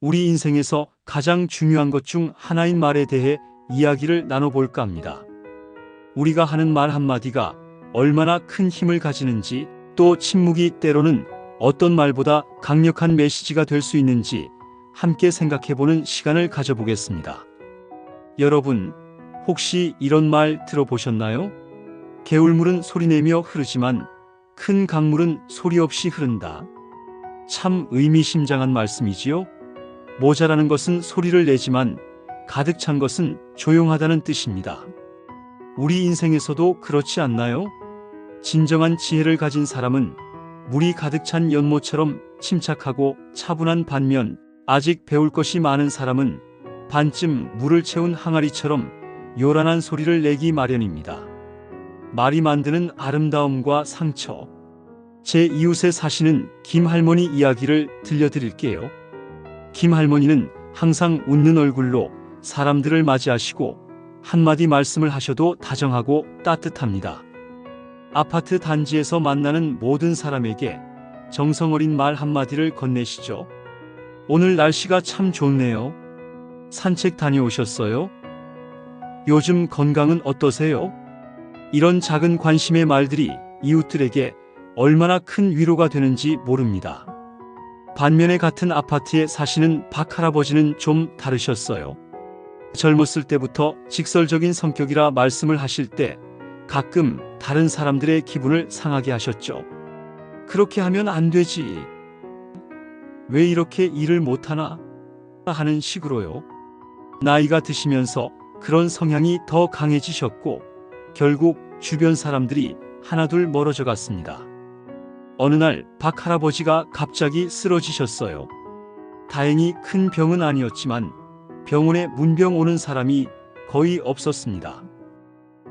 우리 인생에서 가장 중요한 것 중 하나인 말에 대해 이야기를 나눠볼까 합니다. 우리가 하는 말 한마디가 얼마나 큰 힘을 가지는지 또 침묵이 때로는 어떤 말보다 강력한 메시지가 될 수 있는지 함께 생각해보는 시간을 가져보겠습니다. 여러분, 혹시 이런 말 들어보셨나요? 개울물은 소리내며 흐르지만 큰 강물은 소리 없이 흐른다. 참 의미심장한 말씀이지요? 모자라는 것은 소리를 내지만 가득 찬 것은 조용하다는 뜻입니다. 우리 인생에서도 그렇지 않나요? 진정한 지혜를 가진 사람은 물이 가득 찬 연못처럼 침착하고 차분한 반면 아직 배울 것이 많은 사람은 반쯤 물을 채운 항아리처럼 요란한 소리를 내기 마련입니다. 말이 만드는 아름다움과 상처. 제 이웃에 사시는 김 할머니 이야기를 들려드릴게요. 김 할머니는 항상 웃는 얼굴로 사람들을 맞이하시고 한마디 말씀을 하셔도 다정하고 따뜻합니다. 아파트 단지에서 만나는 모든 사람에게 정성 어린 말 한마디를 건네시죠. 오늘 날씨가 참 좋네요. 산책 다녀오셨어요? 요즘 건강은 어떠세요? 이런 작은 관심의 말들이 이웃들에게 얼마나 큰 위로가 되는지 모릅니다. 반면에 같은 아파트에 사시는 박 할아버지는 좀 다르셨어요. 젊었을 때부터 직설적인 성격이라 말씀을 하실 때 가끔 다른 사람들의 기분을 상하게 하셨죠. 그렇게 하면 안 되지. 왜 이렇게 일을 못하나? 하는 식으로요. 나이가 드시면서 그런 성향이 더 강해지셨고 결국 주변 사람들이 하나둘 멀어져 갔습니다. 어느 날 박 할아버지가 갑자기 쓰러지셨어요. 다행히 큰 병은 아니었지만 병원에 문병 오는 사람이 거의 없었습니다.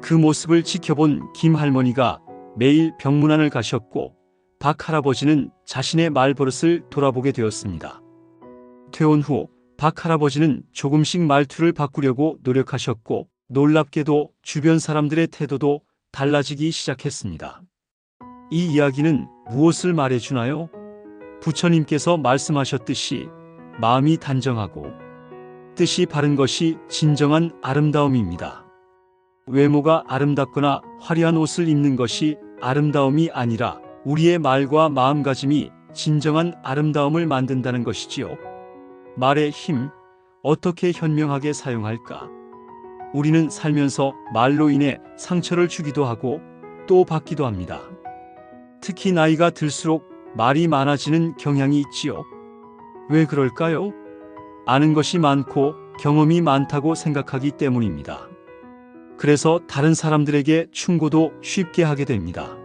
그 모습을 지켜본 김 할머니가 매일 병문안을 가셨고 박 할아버지는 자신의 말버릇을 돌아보게 되었습니다. 퇴원 후 박 할아버지는 조금씩 말투를 바꾸려고 노력하셨고 놀랍게도 주변 사람들의 태도도 달라지기 시작했습니다. 이 이야기는 무엇을 말해주나요? 부처님께서 말씀하셨듯이 마음이 단정하고 뜻이 바른 것이 진정한 아름다움입니다. 외모가 아름답거나 화려한 옷을 입는 것이 아름다움이 아니라 우리의 말과 마음가짐이 진정한 아름다움을 만든다는 것이지요. 말의 힘, 어떻게 현명하게 사용할까? 우리는 살면서 말로 인해 상처를 주기도 하고 또 받기도 합니다. 특히 나이가 들수록 말이 많아지는 경향이 있지요. 왜 그럴까요? 아는 것이 많고 경험이 많다고 생각하기 때문입니다. 그래서 다른 사람들에게 충고도 쉽게 하게 됩니다.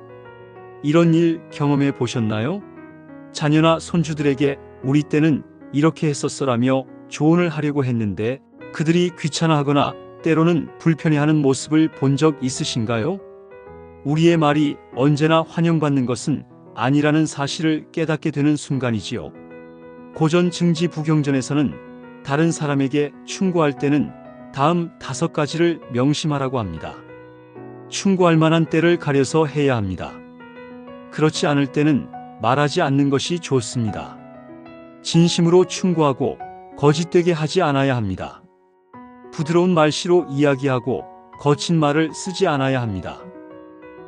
이런 일 경험해 보셨나요? 자녀나 손주들에게 우리 때는 이렇게 했었어라며 조언을 하려고 했는데 그들이 귀찮아하거나 때로는 불편해하는 모습을 본 적 있으신가요? 우리의 말이 언제나 환영받는 것은 아니라는 사실을 깨닫게 되는 순간이지요. 고전 증지 부경전에서는 다른 사람에게 충고할 때는 다음 다섯 가지를 명심하라고 합니다. 충고할 만한 때를 가려서 해야 합니다. 그렇지 않을 때는 말하지 않는 것이 좋습니다. 진심으로 충고하고 거짓되게 하지 않아야 합니다. 부드러운 말씨로 이야기하고 거친 말을 쓰지 않아야 합니다.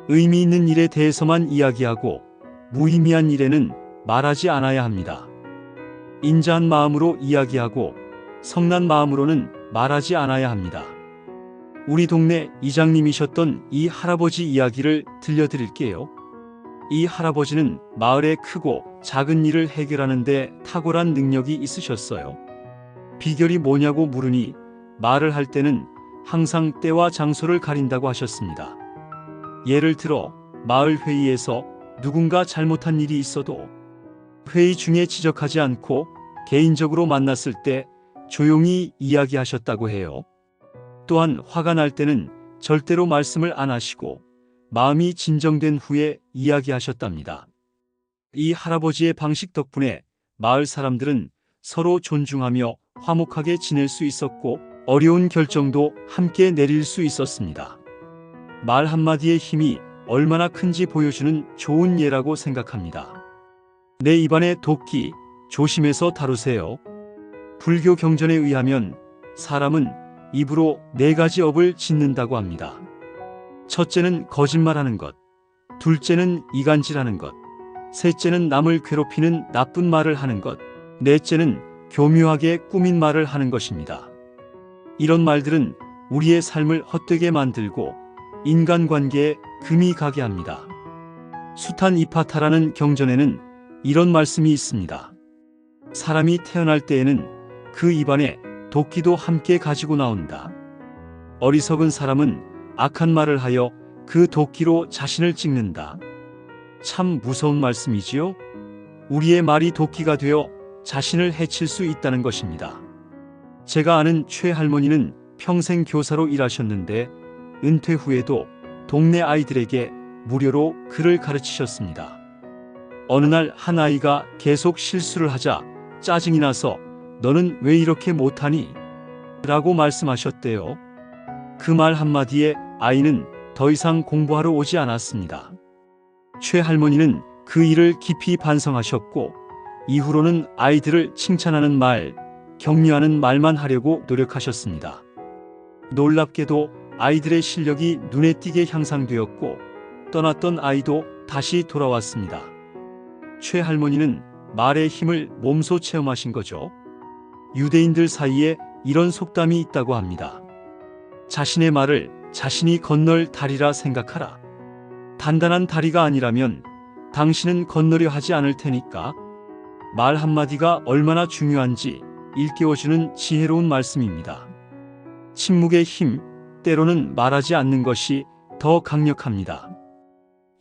의미 있는 일에 대해서만 이야기하고 무의미한 일에는 말하지 않아야 합니다. 인자한 마음으로 이야기하고 성난 마음으로는 말하지 않아야 합니다. 우리 동네 이장님이셨던 이 할아버지 이야기를 들려드릴게요. 이 할아버지는 마을의 크고 작은 일을 해결하는데 탁월한 능력이 있으셨어요. 비결이 뭐냐고 물으니 말을 할 때는 항상 때와 장소를 가린다고 하셨습니다. 예를 들어 마을 회의에서 누군가 잘못한 일이 있어도 회의 중에 지적하지 않고 개인적으로 만났을 때 조용히 이야기하셨다고 해요. 또한 화가 날 때는 절대로 말씀을 안 하시고 마음이 진정된 후에 이야기하셨답니다. 이 할아버지의 방식 덕분에 마을 사람들은 서로 존중하며 화목하게 지낼 수 있었고 어려운 결정도 함께 내릴 수 있었습니다. 말 한마디의 힘이 얼마나 큰지 보여주는 좋은 예라고 생각합니다. 내 입안의 도끼 조심해서 다루세요. 불교 경전에 의하면 사람은 입으로 네 가지 업을 짓는다고 합니다. 첫째는 거짓말하는 것, 둘째는 이간질하는 것, 셋째는 남을 괴롭히는 나쁜 말을 하는 것, 넷째는 교묘하게 꾸민 말을 하는 것입니다. 이런 말들은 우리의 삶을 헛되게 만들고 인간관계에 금이 가게 합니다. 수탄 이파타라는 경전에는 이런 말씀이 있습니다. 사람이 태어날 때에는 그 입안에 도끼도 함께 가지고 나온다. 어리석은 사람은 악한 말을 하여 그 도끼로 자신을 찍는다. 참 무서운 말씀이지요? 우리의 말이 도끼가 되어 자신을 해칠 수 있다는 것입니다. 제가 아는 최 할머니는 평생 교사로 일하셨는데 은퇴 후에도 동네 아이들에게 무료로 글을 가르치셨습니다. 어느 날 한 아이가 계속 실수를 하자 짜증이 나서 너는 왜 이렇게 못하니? 라고 말씀하셨대요. 그 말 한마디에 아이는 더 이상 공부하러 오지 않았습니다. 최 할머니는 그 일을 깊이 반성하셨고 이후로는 아이들을 칭찬하는 말, 격려하는 말만 하려고 노력하셨습니다. 놀랍게도 아이들의 실력이 눈에 띄게 향상되었고 떠났던 아이도 다시 돌아왔습니다. 최 할머니는 말의 힘을 몸소 체험하신 거죠. 유대인들 사이에 이런 속담이 있다고 합니다. 자신의 말을 자신이 건널 다리라 생각하라. 단단한 다리가 아니라면 당신은 건너려 하지 않을 테니까 말 한마디가 얼마나 중요한지 일깨워주는 지혜로운 말씀입니다. 침묵의 힘, 때로는 말하지 않는 것이 더 강력합니다.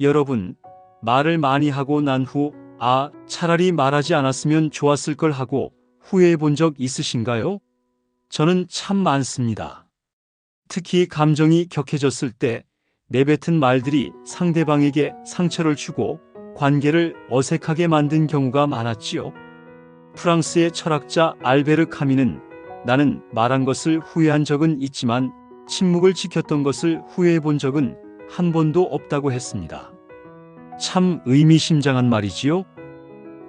여러분, 말을 많이 하고 난 후, 아, 차라리 말하지 않았으면 좋았을 걸 하고 후회해 본 적 있으신가요? 저는 참 많습니다. 특히 감정이 격해졌을 때 내뱉은 말들이 상대방에게 상처를 주고 관계를 어색하게 만든 경우가 많았지요. 프랑스의 철학자 알베르 카미는 나는 말한 것을 후회한 적은 있지만 침묵을 지켰던 것을 후회해 본 적은 한 번도 없다고 했습니다. 참 의미심장한 말이지요?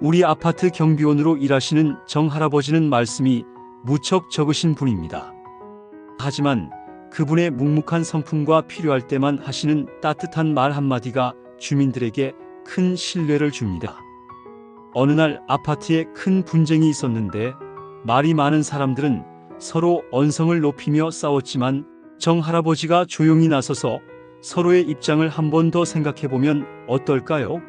우리 아파트 경비원으로 일하시는 정 할아버지는 말씀이 무척 적으신 분입니다. 하지만 그분의 묵묵한 성품과 필요할 때만 하시는 따뜻한 말 한마디가 주민들에게 큰 신뢰를 줍니다. 어느 날 아파트에 큰 분쟁이 있었는데 말이 많은 사람들은 서로 언성을 높이며 싸웠지만 정 할아버지가 조용히 나서서 서로의 입장을 한 번 더 생각해 보면 어떨까요?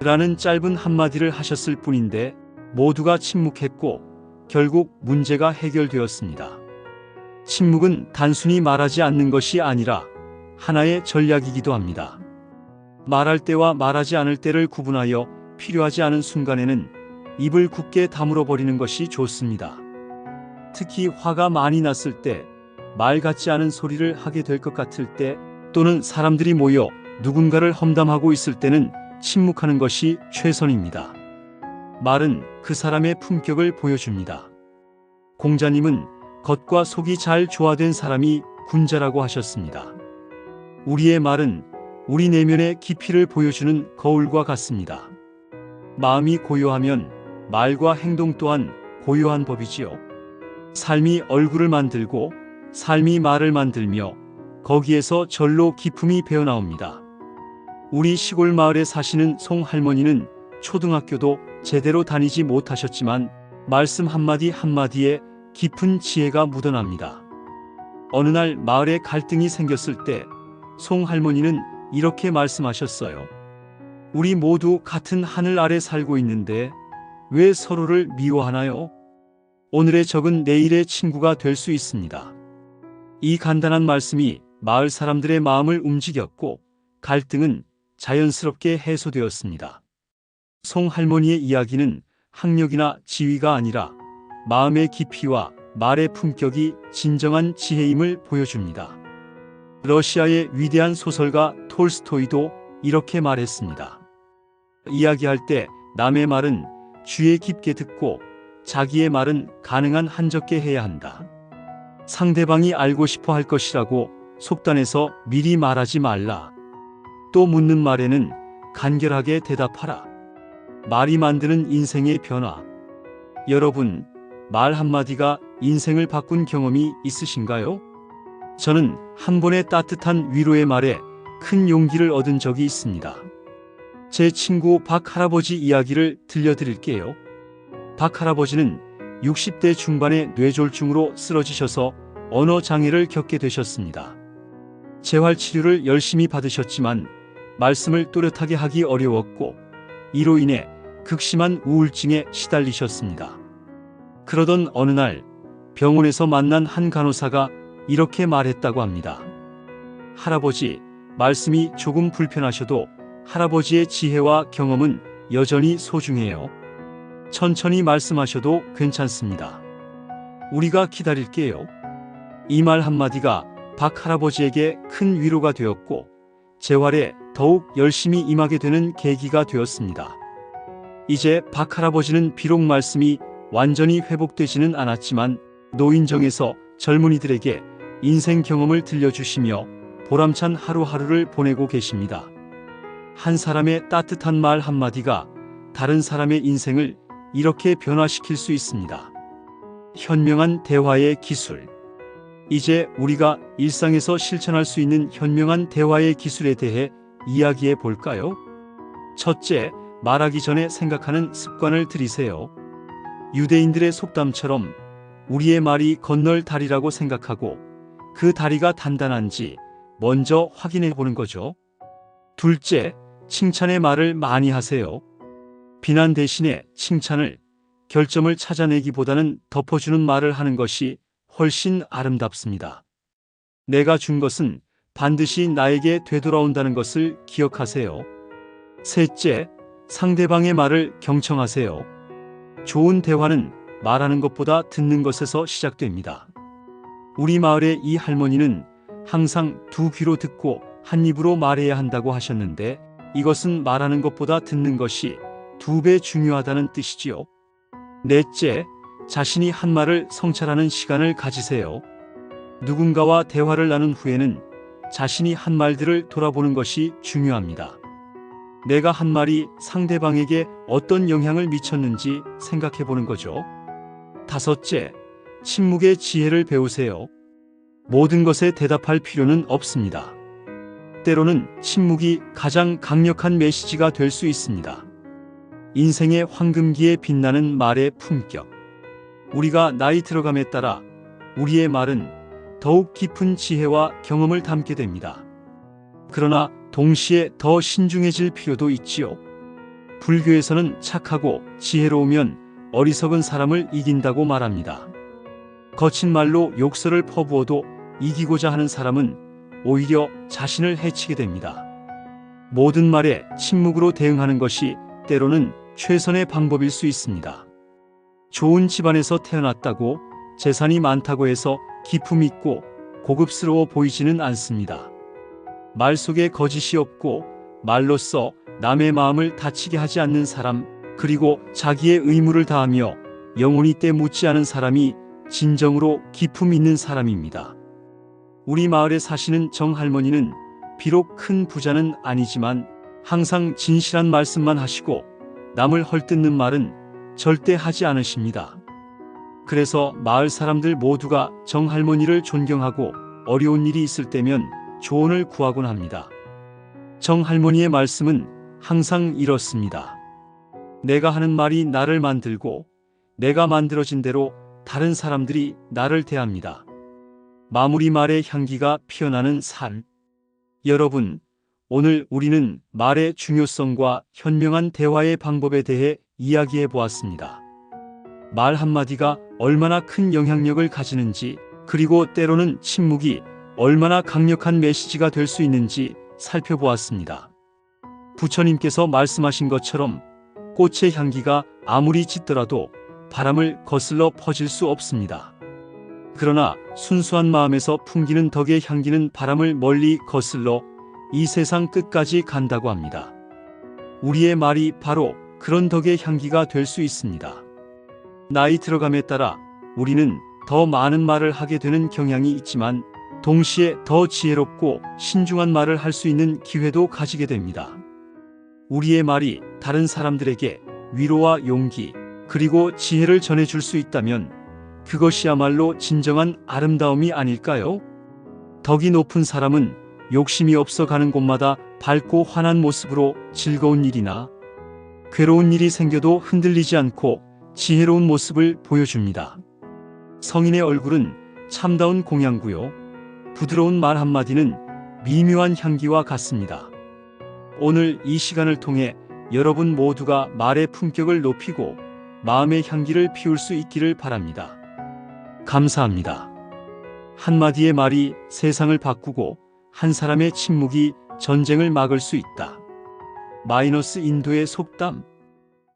라는 짧은 한마디를 하셨을 뿐인데 모두가 침묵했고 결국 문제가 해결되었습니다. 침묵은 단순히 말하지 않는 것이 아니라 하나의 전략이기도 합니다. 말할 때와 말하지 않을 때를 구분하여 필요하지 않은 순간에는 입을 굳게 다물어 버리는 것이 좋습니다. 특히 화가 많이 났을 때, 말 같지 않은 소리를 하게 될 것 같을 때, 또는 사람들이 모여 누군가를 험담하고 있을 때는 침묵하는 것이 최선입니다. 말은 그 사람의 품격을 보여줍니다. 공자님은 겉과 속이 잘 조화된 사람이 군자라고 하셨습니다. 우리의 말은 우리 내면의 깊이를 보여주는 거울과 같습니다. 마음이 고요하면 말과 행동 또한 고요한 법이지요. 삶이 얼굴을 만들고 삶이 말을 만들며 거기에서 절로 기품이 배어나옵니다. 우리 시골 마을에 사시는 송 할머니는 초등학교도 제대로 다니지 못하셨지만 말씀 한마디 한마디에 깊은 지혜가 묻어납니다. 어느 날 마을에 갈등이 생겼을 때 송 할머니는 이렇게 말씀하셨어요. 우리 모두 같은 하늘 아래 살고 있는데 왜 서로를 미워하나요? 오늘의 적은 내일의 친구가 될 수 있습니다. 이 간단한 말씀이 마을 사람들의 마음을 움직였고 갈등은 자연스럽게 해소되었습니다. 송 할머니의 이야기는 학력이나 지위가 아니라 마음의 깊이와 말의 품격이 진정한 지혜임을 보여줍니다. 러시아의 위대한 소설가 톨스토이도 이렇게 말했습니다. 이야기할 때 남의 말은 귀에 깊게 듣고 자기의 말은 가능한 한적게 해야 한다. 상대방이 알고 싶어 할 것이라고 속단해서 미리 말하지 말라. 또 묻는 말에는 간결하게 대답하라. 말이 만드는 인생의 변화. 여러분, 말 한마디가 인생을 바꾼 경험이 있으신가요? 저는 한 번의 따뜻한 위로의 말에 큰 용기를 얻은 적이 있습니다. 제 친구 박 할아버지 이야기를 들려드릴게요. 박 할아버지는 60대 중반의 뇌졸중으로 쓰러지셔서 언어 장애를 겪게 되셨습니다. 재활 치료를 열심히 받으셨지만 말씀을 또렷하게 하기 어려웠고 이로 인해 극심한 우울증에 시달리셨습니다. 그러던 어느 날 병원에서 만난 한 간호사가 이렇게 말했다고 합니다. 할아버지, 말씀이 조금 불편하셔도 할아버지의 지혜와 경험은 여전히 소중해요. 천천히 말씀하셔도 괜찮습니다. 우리가 기다릴게요. 이 말 한마디가 박 할아버지에게 큰 위로가 되었고, 재활에 더욱 열심히 임하게 되는 계기가 되었습니다. 이제 박 할아버지는 비록 말씀이 완전히 회복되지는 않았지만, 노인정에서 젊은이들에게 인생 경험을 들려주시며 보람찬 하루하루를 보내고 계십니다. 한 사람의 따뜻한 말 한마디가 다른 사람의 인생을 이렇게 변화시킬 수 있습니다. 현명한 대화의 기술. 이제 우리가 일상에서 실천할 수 있는 현명한 대화의 기술에 대해 이야기해 볼까요? 첫째, 말하기 전에 생각하는 습관을 들이세요. 유대인들의 속담처럼 우리의 말이 건널 다리라고 생각하고 그 다리가 단단한지 먼저 확인해 보는 거죠. 둘째, 칭찬의 말을 많이 하세요. 비난 대신에 칭찬을, 결점을 찾아내기보다는 덮어주는 말을 하는 것이 훨씬 아름답습니다. 내가 준 것은 반드시 나에게 되돌아온다는 것을 기억하세요. 셋째, 상대방의 말을 경청하세요. 좋은 대화는 말하는 것보다 듣는 것에서 시작됩니다. 우리 마을의 이 할머니는 항상 두 귀로 듣고 한 입으로 말해야 한다고 하셨는데 이것은 말하는 것보다 듣는 것이 두 배 중요하다는 뜻이지요. 넷째, 자신이 한 말을 성찰하는 시간을 가지세요. 누군가와 대화를 나눈 후에는 자신이 한 말들을 돌아보는 것이 중요합니다. 내가 한 말이 상대방에게 어떤 영향을 미쳤는지 생각해 보는 거죠. 다섯째, 침묵의 지혜를 배우세요. 모든 것에 대답할 필요는 없습니다. 때로는 침묵이 가장 강력한 메시지가 될 수 있습니다. 인생의 황금기에 빛나는 말의 품격. 우리가 나이 들어감에 따라 우리의 말은 더욱 깊은 지혜와 경험을 담게 됩니다. 그러나 동시에 더 신중해질 필요도 있지요. 불교에서는 착하고 지혜로우면 어리석은 사람을 이긴다고 말합니다. 거친 말로 욕설을 퍼부어도 이기고자 하는 사람은 오히려 자신을 해치게 됩니다. 모든 말에 침묵으로 대응하는 것이 때로는 최선의 방법일 수 있습니다. 좋은 집안에서 태어났다고 재산이 많다고 해서 기품 있고 고급스러워 보이지는 않습니다. 말 속에 거짓이 없고 말로써 남의 마음을 다치게 하지 않는 사람, 그리고 자기의 의무를 다하며 영혼이 때 묻지 않은 사람이 진정으로 기품 있는 사람입니다. 우리 마을에 사시는 정 할머니는 비록 큰 부자는 아니지만 항상 진실한 말씀만 하시고 남을 헐뜯는 말은 절대 하지 않으십니다. 그래서 마을 사람들 모두가 정 할머니를 존경하고 어려운 일이 있을 때면 조언을 구하곤 합니다. 정 할머니의 말씀은 항상 이렇습니다. 내가 하는 말이 나를 만들고 내가 만들어진 대로 다른 사람들이 나를 대합니다. 마무리 말의 향기가 피어나는 삶. 여러분, 오늘 우리는 말의 중요성과 현명한 대화의 방법에 대해 이야기해 보았습니다. 말 한마디가 얼마나 큰 영향력을 가지는지, 그리고 때로는 침묵이 얼마나 강력한 메시지가 될 수 있는지 살펴보았습니다. 부처님께서 말씀하신 것처럼 꽃의 향기가 아무리 짙더라도 바람을 거슬러 퍼질 수 없습니다. 그러나 순수한 마음에서 풍기는 덕의 향기는 바람을 멀리 거슬러 이 세상 끝까지 간다고 합니다. 우리의 말이 바로 그런 덕의 향기가 될 수 있습니다. 나이 들어감에 따라 우리는 더 많은 말을 하게 되는 경향이 있지만 동시에 더 지혜롭고 신중한 말을 할 수 있는 기회도 가지게 됩니다. 우리의 말이 다른 사람들에게 위로와 용기, 그리고 지혜를 전해줄 수 있다면 그것이야말로 진정한 아름다움이 아닐까요? 덕이 높은 사람은 욕심이 없어 가는 곳마다 밝고 환한 모습으로 즐거운 일이나 괴로운 일이 생겨도 흔들리지 않고 지혜로운 모습을 보여줍니다. 성인의 얼굴은 참다운 공양구요. 부드러운 말 한마디는 미묘한 향기와 같습니다. 오늘 이 시간을 통해 여러분 모두가 말의 품격을 높이고 마음의 향기를 피울 수 있기를 바랍니다. 감사합니다. 한마디의 말이 세상을 바꾸고 한 사람의 침묵이 전쟁을 막을 수 있다. 마이너스 인도의 속담